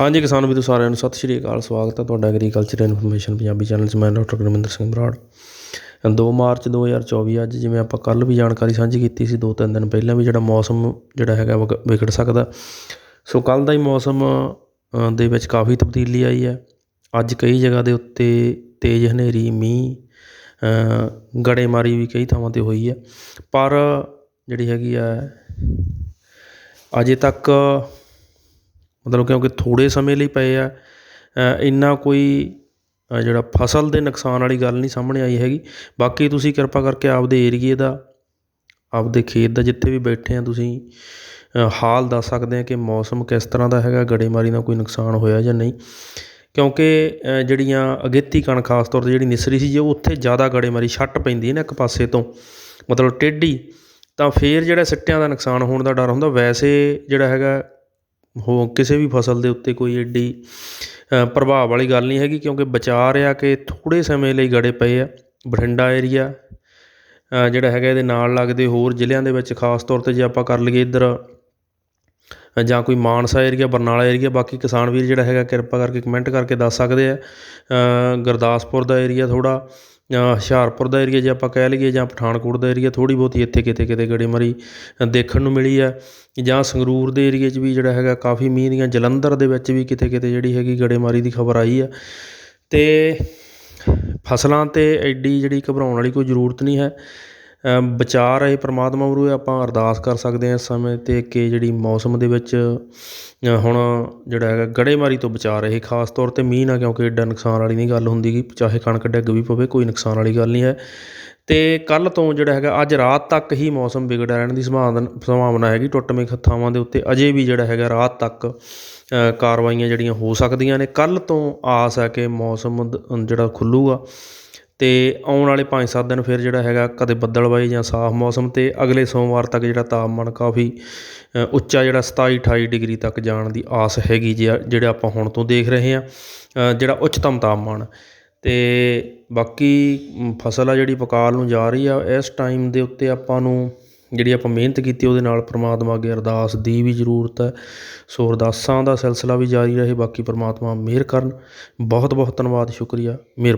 ਹਾਂਜੀ ਕਿਸਾਨ ਵੀਰੋ, ਸਾਰਿਆਂ ਨੂੰ ਸਤਿ ਸ਼੍ਰੀ ਅਕਾਲ, ਸਵਾਗਤ ਹੈ ਤੁਹਾਡਾ ਐਗਰੀਕਲਚਰ ਇਨਫੋਰਮੇਸ਼ਨ ਪੰਜਾਬੀ ਚੈਨਲ 'ਚ। ਮੈਂ ਡਾਕਟਰ ਗੁਰਮਿੰਦਰ ਸਿੰਘ ਬਰਾੜ। 2 ਮਾਰਚ 2024 ਅੱਜ ਜਿਵੇਂ ਆਪਾਂ ਕੱਲ ਵੀ ਜਾਣਕਾਰੀ ਸਾਂਝੀ ਕੀਤੀ ਸੀ, ਦੋ ਤਿੰਨ ਦਿਨ ਪਹਿਲਾਂ ਵੀ ਜਿਹੜਾ ਮੌਸਮ ਜਿਹੜਾ ਹੈਗਾ ਵਿਗ- ਵਿਗੜ ਸਕਦਾ। ਸੋ ਕੱਲ ਦਾ ਹੀ ਮੌਸਮ ਦੇ ਵਿੱਚ ਕਾਫੀ ਤਬਦੀਲੀ ਆਈ ਹੈ। ਅੱਜ ਕਈ ਜਗ੍ਹਾ ਦੇ ਉੱਤੇ ਤੇਜ਼ ਹਨੇਰੀ, ਮੀਂਹ ਗੜੇਮਾਰੀ ਵੀ ਕਈ ਥਾਵਾਂ ਤੇ ਹੋਈ ਹੈ। ਪਰ ਜਿਹੜੀ ਹੈਗੀ ਆ ਅਜੇ ਤੱਕ ਮਤਲਬ ਕਿਉਂਕਿ ਥੋੜ੍ਹੇ ਸਮੇਂ ਲਈ ਪਏ ਆ ਇੰਨਾ ਕੋਈ ਜਿਹੜਾ ਫਸਲ ਦੇ ਨੁਕਸਾਨ ਵਾਲੀ ਗੱਲ ਨਹੀਂ ਸਾਹਮਣੇ ਆਈ ਹੈਗੀ। ਬਾਕੀ ਤੁਸੀਂ ਕਿਰਪਾ ਕਰਕੇ ਆਪਦੇ ਏਰੀਏ ਦਾ, ਆਪਦੇ ਖੇਤ ਦਾ ਜਿੱਥੇ ਵੀ ਬੈਠੇ ਆ ਤੁਸੀਂ ਹਾਲ ਦੱਸ ਸਕਦੇ ਆ ਕਿ ਮੌਸਮ ਕਿਸ ਤਰ੍ਹਾਂ ਦਾ ਹੈਗਾ, ਗੜੇਮਾਰੀ ਨਾਲ ਕੋਈ ਨੁਕਸਾਨ ਹੋਇਆ ਜਾਂ ਨਹੀਂ। ਕਿਉਂਕਿ ਜਿਹੜੀਆਂ ਅਗੇਤੀ ਕਣਕ ਖਾਸ ਤੌਰ ਤੇ ਜਿਹੜੀ ਨਿਸਰੀ ਸੀ, ਜੇ ਉੱਥੇ ਜ਼ਿਆਦਾ ਗੜੇਮਾਰੀ ਛੱਟ ਪੈਂਦੀ ਹੈ ਨਾ ਇੱਕ ਪਾਸੇ ਤੋਂ, ਮਤਲਬ ਟੇਢੀ, ਤਾਂ ਫੇਰ ਜਿਹੜਾ ਸਿੱਟਿਆਂ ਦਾ ਨੁਕਸਾਨ ਹੋਣ ਦਾ ਡਰ ਹੁੰਦਾ, ਵੈਸੇ ਜਿਹੜਾ ਹੈਗਾ ਹੋ, ਕਿਸੇ ਵੀ ਫਸਲ ਦੇ ਉੱਤੇ ਕੋਈ ਐਡੀ ਪ੍ਰਭਾਵ ਵਾਲੀ ਗੱਲ ਨਹੀਂ ਹੈਗੀ ਕਿਉਂਕਿ ਬਚਾਅ ਰਿਹਾ ਕਿ ਥੋੜ੍ਹੇ ਸਮੇਂ ਲਈ ਗੜੇ ਪਏ ਆ, ਬਠਿੰਡਾ ਏਰੀਆ ਜਿਹੜਾ ਹੈਗਾ ਇਹਦੇ ਨਾਲ ਲੱਗਦੇ ਹੋਰ ਜ਼ਿਲ੍ਹਿਆਂ ਦੇ ਵਿੱਚ ਖਾਸ ਤੌਰ ਤੇ ਜੇ ਆਪਾਂ ਕਰ ਲਈਏ ਇੱਧਰ ਜਾਂ ਕੋਈ ਮਾਨਸਾ ਏਰੀਆ ਬਰਨਾਲਾ ਏਰੀਆ ਬਾਕੀ ਕਿਸਾਨ ਵੀਰ ਜਿਹੜਾ ਹੈਗਾ ਕਿਰਪਾ ਕਰਕੇ ਕਮੈਂਟ ਕਰਕੇ ਦੱਸ ਸਕਦੇ ਆ। ਗੁਰਦਾਸਪੁਰ ਦਾ ਏਰੀਆ ਥੋੜ੍ਹਾ ਹੁਸ਼ਿਆਰਪੁਰ ਦਾ ਏਰੀਆ ਜੇ ਆਪਾਂ ਕਹਿ ਲਈਏ ਜਾਂ ਪਠਾਨਕੋਟ ਦਾ ਏਰੀਆ ਥੋੜ੍ਹੀ ਬਹੁਤੀ ਇੱਥੇ ਕਿਤੇ ਕਿਤੇ ਗੜੇਮਾਰੀ ਦੇਖਣ ਨੂੰ ਮਿਲੀ ਹੈ। ਜਾਂ ਸੰਗਰੂਰ ਦੇ ਏਰੀਏ 'ਚ ਵੀ ਜਿਹੜਾ ਹੈਗਾ, ਕਾਫੀ ਮੀਂਹ ਦੀਆਂ ਜਲੰਧਰ ਦੇ ਵਿੱਚ ਵੀ ਕਿਤੇ ਕਿਤੇ ਜਿਹੜੀ ਹੈਗੀ ਗੜੇਮਾਰੀ ਦੀ ਖਬਰ ਆਈ ਹੈ। ਅਤੇ ਫਸਲਾਂ 'ਤੇ ਐਡੀ ਜਿਹੜੀ ਘਬਰਾਉਣ ਵਾਲੀ ਕੋਈ ਜ਼ਰੂਰਤ ਨਹੀਂ ਹੈ। ਅ, ਬਚਾ ਰਹੇ ਪਰਮਾਤਮਾ ਮੂਹਰੇ ਆਪਾਂ ਅਰਦਾਸ ਕਰ ਸਕਦੇ ਹਾਂ ਇਸ ਸਮੇਂ 'ਤੇ ਕਿ ਜਿਹੜੀ ਮੌਸਮ ਦੇ ਵਿੱਚ ਹੁਣ ਜਿਹੜਾ ਹੈਗਾ ਗੜੇਮਾਰੀ ਤੋਂ ਬਚਾ ਰਹੇ ਖਾਸ ਤੌਰ 'ਤੇ ਮੀਂਹ ਨਾਲ ਕਿਉਂਕਿ ਐਡਾ ਨੁਕਸਾਨ ਵਾਲੀ ਨਹੀਂ ਗੱਲ ਹੁੰਦੀ ਗੀ ਚਾਹੇ ਕਣਕ ਡਿੱਗ ਵੀ ਪਵੇ ਕੋਈ ਨੁਕਸਾਨ ਵਾਲੀ ਗੱਲ ਨਹੀਂ ਹੈ। ਅਤੇ ਕੱਲ੍ਹ ਤੋਂ ਜਿਹੜਾ ਹੈਗਾ ਅੱਜ ਰਾਤ ਤੱਕ ਹੀ ਮੌਸਮ ਵਿਗੜਿਆ ਰਹਿਣ ਦੀ ਸੰਭਾਵਨਾ ਸੰਭਾਵਨਾ ਹੈਗੀ ਟੁੱਟਵੇਂ ਥਾਵਾਂ ਦੇ ਉੱਤੇ ਅਜੇ ਵੀ ਜਿਹੜਾ ਹੈਗਾ ਰਾਤ ਤੱਕ ਕਾਰਵਾਈਆਂ ਜਿਹੜੀਆਂ ਹੋ ਸਕਦੀਆਂ ਨੇ। ਕੱਲ੍ਹ ਤੋਂ ਆਸ ਹੈ ਕਿ ਮੌਸਮ ਦ- ਜਿਹੜਾ ਖੁੱਲੂਗਾ। ਅਤੇ ਆਉਣ ਵਾਲੇ 5-7 ਦਿਨ ਫਿਰ ਜਿਹੜਾ ਹੈਗਾ ਕਦੇ ਬੱਦਲਵਾਈ ਜਾਂ ਸਾਫ਼ ਮੌਸਮ ਅਤੇ ਅਗਲੇ ਸੋਮਵਾਰ ਤੱਕ ਜਿਹੜਾ ਤਾਪਮਾਨ ਕਾਫੀ ਉੱਚਾ ਜਿਹੜਾ 27-28 ਡਿਗਰੀ ਤੱਕ ਜਾਣ ਦੀ ਆਸ ਹੈਗੀ ਜੇ ਜਿਹੜਾ ਆਪਾਂ ਹੁਣ ਤੋਂ ਦੇਖ ਰਹੇ ਹਾਂ ਜਿਹੜਾ ਉੱਚਤਮ ਤਾਪਮਾਨ। ਅਤੇ ਬਾਕੀ ਫਸਲ ਆ ਜਿਹੜੀ ਪਕਾਲ ਨੂੰ ਜਾ ਰਹੀ ਆ, ਇਸ ਟਾਈਮ ਦੇ ਉੱਤੇ ਆਪਾਂ ਨੂੰ ਜਿਹੜੀ ਆਪਾਂ ਮਿਹਨਤ ਕੀਤੀ ਉਹਦੇ ਨਾਲ ਪ੍ਰਮਾਤਮਾ ਅੱਗੇ ਅਰਦਾਸ ਦੀ ਵੀ ਜ਼ਰੂਰਤ ਹੈ। ਸੋ ਅਰਦਾਸਾਂ ਦਾ ਸਿਲਸਿਲਾ ਵੀ ਜਾਰੀ ਰਹੇ, ਬਾਕੀ ਪ੍ਰਮਾਤਮਾ ਮਿਹਰ ਕਰਨ। ਬਹੁਤ ਬਹੁਤ ਧੰਨਵਾਦ, ਸ਼ੁਕਰੀਆ। ਮਿਹਰ